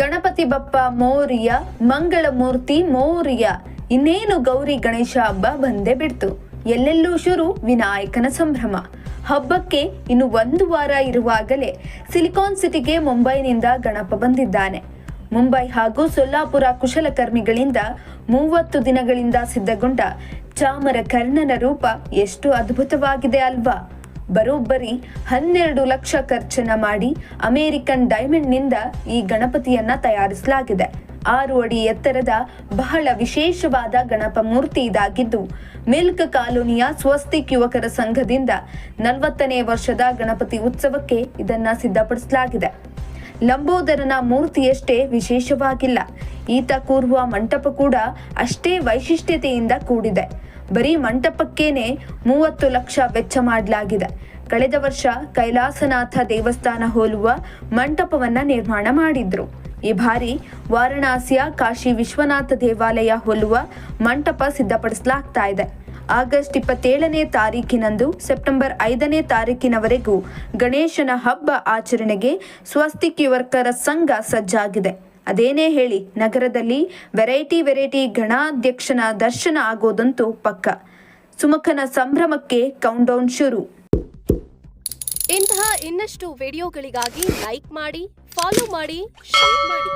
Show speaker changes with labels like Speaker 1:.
Speaker 1: ಗಣಪತಿ ಬಪ್ಪ, ಮೋರಿಯ, ಮಂಗಳಮೂರ್ತಿ, ಮೋರಿಯ, ಇನ್ನೇನು ಗೌರಿ ಗಣೇಶ ಹಬ್ಬ ಬಂದೇ ಬಿಡ್ತು. ಎಲ್ಲೆಲ್ಲೂ ಶುರು ವಿನಾಯಕನ ಸಂಭ್ರಮ. ಹಬ್ಬಕ್ಕೆ ಇನ್ನು ಒಂದು ವಾರ ಇರುವಾಗಲೇ ಸಿಲಿಕಾನ್ ಸಿಟಿಗೆ ಮುಂಬೈನಿಂದ ಗಣಪ ಬಂದಿದ್ದಾನೆ. ಮುಂಬೈ ಹಾಗೂ ಸೊಲ್ಲಾಪುರ ಕುಶಲಕರ್ಮಿಗಳಿಂದ ಮೂವತ್ತು ದಿನಗಳಿಂದ ಸಿದ್ಧಗೊಂಡ ಚಾಮರ ಕರ್ಣನ ರೂಪ ಎಷ್ಟು ಅದ್ಭುತವಾಗಿದೆ ಅಲ್ವಾ? ಬರೋಬ್ಬರಿ ಹನ್ನೆರಡು ಲಕ್ಷ ಖರ್ಚನ್ನ ಮಾಡಿ ಅಮೆರಿಕನ್ ಡೈಮಂಡ್ನಿಂದ ಈ ಗಣಪತಿಯನ್ನ ತಯಾರಿಸಲಾಗಿದೆ. ಆರು ಅಡಿ ಎತ್ತರದ ಬಹಳ ವಿಶೇಷವಾದ ಗಣಪ ಮೂರ್ತಿ ಇದಾಗಿದ್ದು, ಮಿಲ್ಕ್ ಕಾಲೋನಿಯ ಸ್ವಸ್ತಿಕ್ ಯುವಕರ ಸಂಘದಿಂದ ನಲವತ್ತನೇ ವರ್ಷದ ಗಣಪತಿ ಉತ್ಸವಕ್ಕೆ ಇದನ್ನ ಸಿದ್ಧಪಡಿಸಲಾಗಿದೆ. ಲಂಬೋದರನ ಮೂರ್ತಿಯಷ್ಟೇ ವಿಶೇಷವಾಗಿಲ್ಲ. ಈತ ಕೂರುವ ಮಂಟಪ ಕೂಡ ಅಷ್ಟೇ ವೈಶಿಷ್ಟ್ಯತೆಯಿಂದ ಕೂಡಿದೆ. ಬರೀ ಮಂಟಪಕ್ಕೇನೆ ಮೂವತ್ತು ಲಕ್ಷ ವೆಚ್ಚ ಮಾಡಲಾಗಿದೆ. ಕಳೆದ ವರ್ಷ ಕೈಲಾಸನಾಥ ದೇವಸ್ಥಾನ ಹೋಲುವ ಮಂಟಪವನ್ನ ನಿರ್ಮಾಣ ಮಾಡಿದ್ರು. ಈ ಬಾರಿ ವಾರಣಾಸಿಯ ಕಾಶಿ ವಿಶ್ವನಾಥ ದೇವಾಲಯ ಹೋಲುವ ಮಂಟಪ ಸಿದ್ಧಪಡಿಸಲಾಗ್ತಾ ಇದೆ. ಆಗಸ್ಟ್ ಇಪ್ಪತ್ತೇಳನೇ ತಾರೀಕಿನಂದು ಸೆಪ್ಟೆಂಬರ್ ಐದನೇ ತಾರೀಕಿನವರೆಗೂ ಗಣೇಶನ ಹಬ್ಬ ಆಚರಣೆಗೆ ಸ್ವಸ್ತಿಕ್ ಯುವಕರ ಸಂಘ ಸಜ್ಜಾಗಿದೆ. ಅದೇನೇ ಹೇಳಿ, ನಗರದಲ್ಲಿ ವೆರೈಟಿ ವೆರೈಟಿ ಗಣಾಧ್ಯಕ್ಷನ ದರ್ಶನ ಆಗೋದಂತೂ ಪಕ್ಕ. ಸುಮಖನ ಸಂಭ್ರಮಕ್ಕೆ ಕೌಂಟೌನ್ ಶುರು.
Speaker 2: ಇಂತಹ ಇನ್ನಷ್ಟು ವಿಡಿಯೋಗಳಿಗಾಗಿ ಲೈಕ್ ಮಾಡಿ ಫಾಲೋ ಮಾಡಿ ಶೇರ್ ಮಾಡಿ.